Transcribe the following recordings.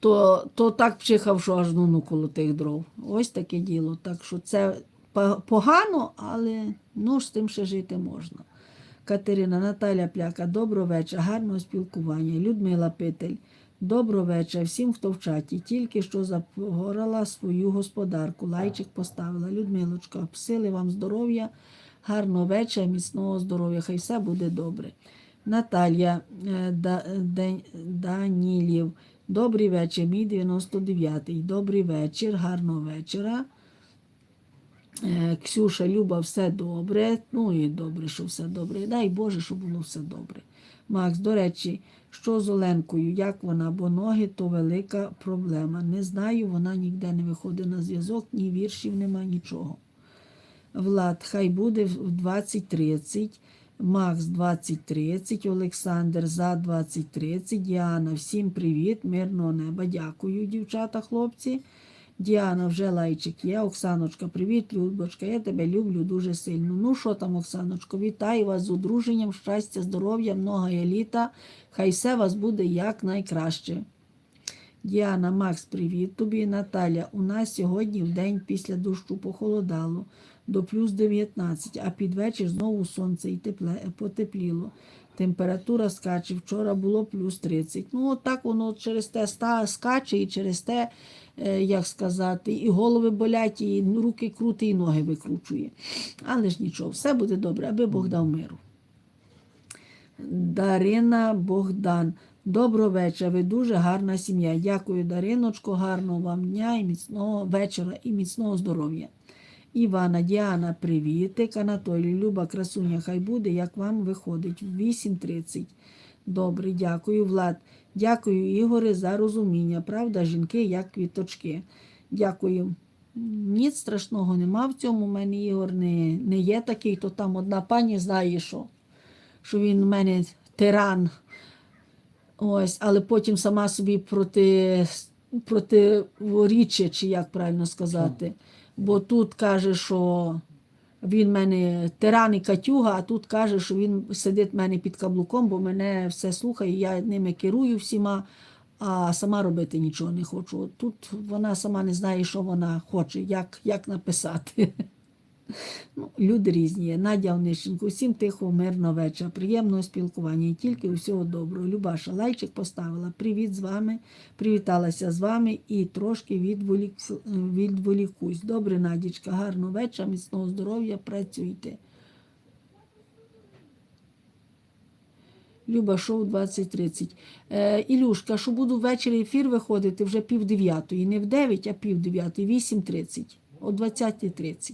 то, то так пчихав, що аж ну коло тих дров. Ось таке діло. Так що це погано, але ну, з тим ще жити можна. Катерина, Наталя Пляка, доброго вечора, гарного спілкування. Людмила Питель, доброго вечора всім, хто в чаті. Тільки що запорала свою господарку. Лайчик поставила. Людмилочка, сили вам здоров'я, гарного вечора, міцного здоров'я. Хай все буде добре. Наталія е, Данілів. Добрий вечір, мій 99-й. Добрий вечір, гарного вечора. Е, Ксюша, Люба, все добре. Ну і добре, що все добре. Дай Боже, щоб було все добре. Макс, до речі, що з Оленкою, як вона, бо ноги то велика проблема. Не знаю, вона ніде не виходить на зв'язок, ні віршів нема, нічого. Влад, хай буде в 20.30. Макс 20.30, Олександр за 20.30, Діана, всім привіт, мирного неба. Дякую, дівчата, хлопці. Діана, вже лайчик є. Оксаночка, привіт, Любочка. Я тебе люблю дуже сильно. Ну що там, Оксаночко, вітаю вас з одруженням, щастя, здоров'я, много літа. Хай все вас буде як найкраще. Діана, Макс, привіт тобі. Наталя, у нас сьогодні в день після дощу похолодало до плюс 19, а під вечір знову сонце і тепле, потепліло. Температура скаче. Вчора було плюс 30. Ну, от так воно через те скаче і через те, е, як сказати, і голови болять, і руки крути, і ноги викручує. Але ж нічого, все буде добре, аби Бог дав миру. Дарина Богдан. Доброго вечора. Ви дуже гарна сім'я. Дякую, Дариночко, гарного вам дня і міцного вечора і міцного здоров'я. Івана, Діана, привітик. Анатолій, Люба, красуня, хай буде, як вам виходить. В 8.30. Добре, дякую, Влад. Дякую, Ігоре, за розуміння. Правда, жінки, як квіточки. Дякую. Ніц страшного нема в цьому. У мене Ігор не, не є такий, то там одна пані знає, що, що він у мене тиран. Ось, але потім сама собі проти, противорічить, чи як правильно сказати. Бо тут каже, що він мене тиран і катюга, а тут каже, що він сидить в мене під каблуком, бо мене все слухає, я ними керую всіма, а сама робити нічого не хочу. Тут вона сама не знає, що вона хоче, як, як написати. Ну, люди різні. Надя Онищенко, всім тихого, мирного вечора, приємного спілкування і тільки усього доброго. Любаша лайчик поставила. Привіт з вами. Привіталася з вами і трошки відволік... відволікусь. Добре, Надічка, гарного вечора, міцного здоров'я, працюйте. Люба, шоу 2030. Е, Ілюшка, що буду ввечері ефір виходити вже пів дев'ятої. Не в 9, а пів дев'ятої, 8.30. О 20.30.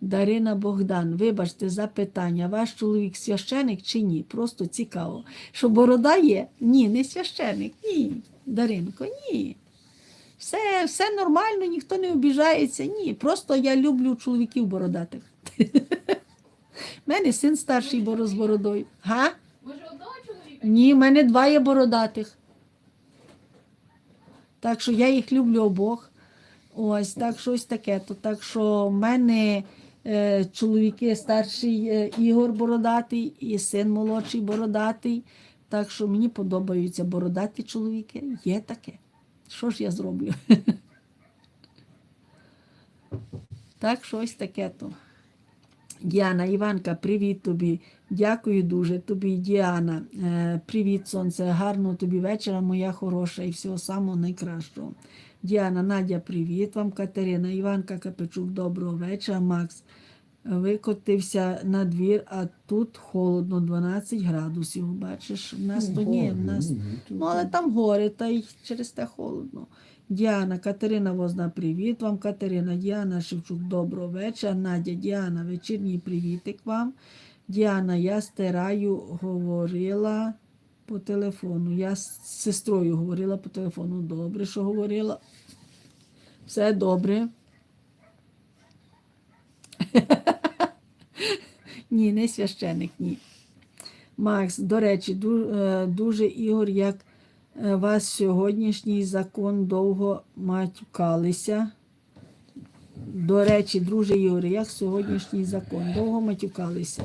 Дарина Богдан, вибачте за питання, ваш чоловік священик чи ні? Просто цікаво. Що борода є? Ні, не священик. Ні. Даринко, ні. Все, все нормально, ніхто не обіжається. Ні. Просто я люблю чоловіків бородатих. У мене син старший боро з бородою. Га? Може одного чоловіка? Ні, в мене два є бородатих. Так що я їх люблю обох. Ось так щось таке. То так що в мене чоловіки старший е, Ігор бородатий і син молодший бородатий. Так що мені подобаються бородаті чоловіки. Є таке. Що ж я зроблю? Так, щось таке то. Діана, Іванка, привіт тобі. Дякую дуже тобі, Діана. Е, привіт, сонце. Гарного тобі вечора, моя хороша, і всього самого найкращого. Діана, Надя, привіт вам, Катерина, Іванка Капичук, доброго вечора. Макс викотився на двір, а тут холодно, 12 градусів. Бачиш, в нас то ні, в нас. Ну, але там гори, та й через те холодно. Діана, Катерина Возна, привіт вам, Катерина, Діана Шевчук, доброго вечора. Надя, Діана, вечірній привітик вам. Діана, я стираю, говорила по телефону. Я з сестрою говорила по телефону. Добре, що говорила. Все добре. Ні, не священик, ні. Макс, до речі, е, дуже Ігор, як вас сьогоднішній закон довго матюкалися. До речі, друже Юрій, як сьогоднішній закон довго матюкалися.